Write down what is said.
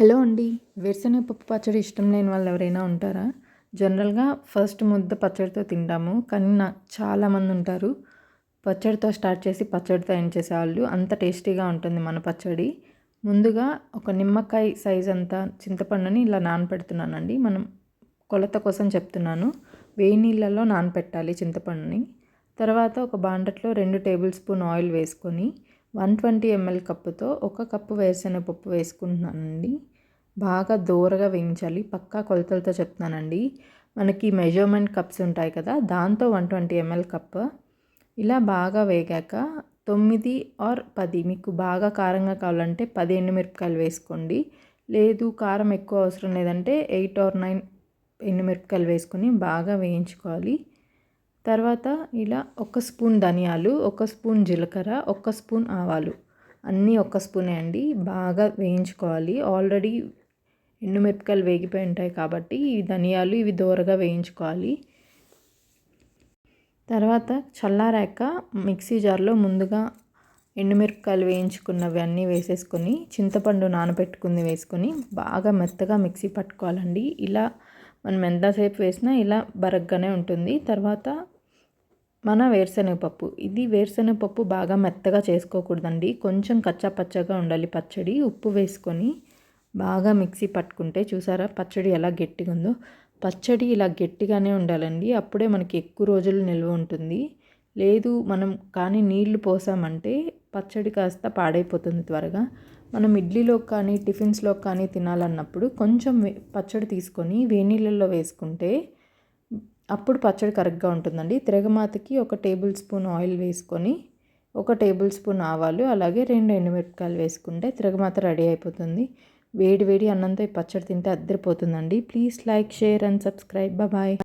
Hello అండి. వేరుశనగ పప్పు పచ్చడి ఇష్టం లేని వాళ్ళు ఎవరైనా ఉంటారా? జనరల్గా ఫస్ట్ ముద్ద పచ్చడితో తింటాము. కానీ నా చాలామంది ఉంటారు. పచ్చడితో స్టార్ట్ చేసి పచ్చడితో ఎండ్ చేసేవాళ్ళు. అంత టేస్టీగా ఉంటుంది మన పచ్చడి. ముందుగా ఒక నిమ్మకాయ సైజ్ అంత చింతపండుని ఇలా నానపెడుతున్నానండి. మనం కొలత కోసం చెప్తున్నాను. వేడి నీళ్ళల్లో నానపెట్టాలి చింతపండుని. తర్వాత ఒక బాండట్లో రెండు టేబుల్ స్పూన్ ఆయిల్ వేసుకొని వన్ ట్వంటీ ఎంఎల్ కప్పుతో ఒక కప్పు వేరుశనగపప్పు వేసుకుంటున్నానండి. బాగా దూరగా వేయించాలి. పక్కా కొలతలతో చెప్తున్నానండి. మనకి మెజర్మెంట్ కప్స్ ఉంటాయి కదా దాంతో వన్ ట్వంటీ ఎంఎల్ కప్ ఇలా బాగా వేగాక తొమ్మిది ఆర్ పది మీకు బాగా కారంగా కావాలంటే పది ఎండుమిరపకాయలు వేసుకోండి. లేదు కారం ఎక్కువ అవసరం లేదంటే ఎయిట్ ఆర్ నైన్ ఎండుమిరపకాయలు వేసుకొని బాగా వేయించుకోవాలి. తర్వాత ఇలా ఒక స్పూన్ ధనియాలు ఒక స్పూన్ జీలకర్ర ఒక స్పూన్ ఆవాలు. అన్నీ ఒక స్పూనే అండి. బాగా వేయించుకోవాలి. ఆల్రెడీ ఎండుమిరపకాయలు వేగిపోయి ఉంటాయి కాబట్టి ఈ ధనియాలు ఇవి దూరగా వేయించుకోవాలి. తర్వాత చల్లారాక మిక్సీ జార్లో ముందుగా ఎండుమిరపకాయలు వేయించుకున్నవి అన్నీ వేసేసుకొని చింతపండు నానబెట్టుకుంది వేసుకొని బాగా మెత్తగా మిక్సీ పట్టుకోవాలండి. ఇలా మనం ఎంతసేపు వేసినా ఇలా బరగ్గానే ఉంటుంది. తర్వాత మన వేరుశనగపప్పు. ఇది వేరుశనగపప్పు బాగా మెత్తగా చేసుకోకూడదండి. కొంచెం కచ్చా పచ్చగా ఉండాలి పచ్చడి. ఉప్పు వేసుకొని బాగా మిక్సీ పట్టుకుంటే చూసారా? పచ్చడి ఎలా గట్టిగా ఉందో. పచ్చడి ఇలా గట్టిగానే ఉండాలండి. అప్పుడే మనకి ఎక్కువ రోజులు నిల్వ ఉంటుంది. లేదు మనం కానీ నీళ్ళు పోసామంటే పచ్చడి కాస్త పాడైపోతుంది త్వరగా. మనం ఇడ్లీలో కానీ టిఫిన్స్లో కానీ తినాలన్నప్పుడు కొంచెం పచ్చడి తీసుకొని వేనీళ్ళల్లో వేసుకుంటే అప్పుడు పచ్చడి కరెక్ట్గా ఉంటుందండి. తిరగమాతకి ఒక టేబుల్ స్పూన్ ఆయిల్ వేసుకొని ఒక టేబుల్ స్పూన్ ఆవాలు అలాగే రెండు ఎండుమిరపకాయలు వేసుకుంటే తిరగమాత రెడీ అయిపోతుంది. వేడి వేడి అన్నంతో ఈ పచ్చడి తింటే అద్దరిపోతుందండి. Please like share and subscribe. Bye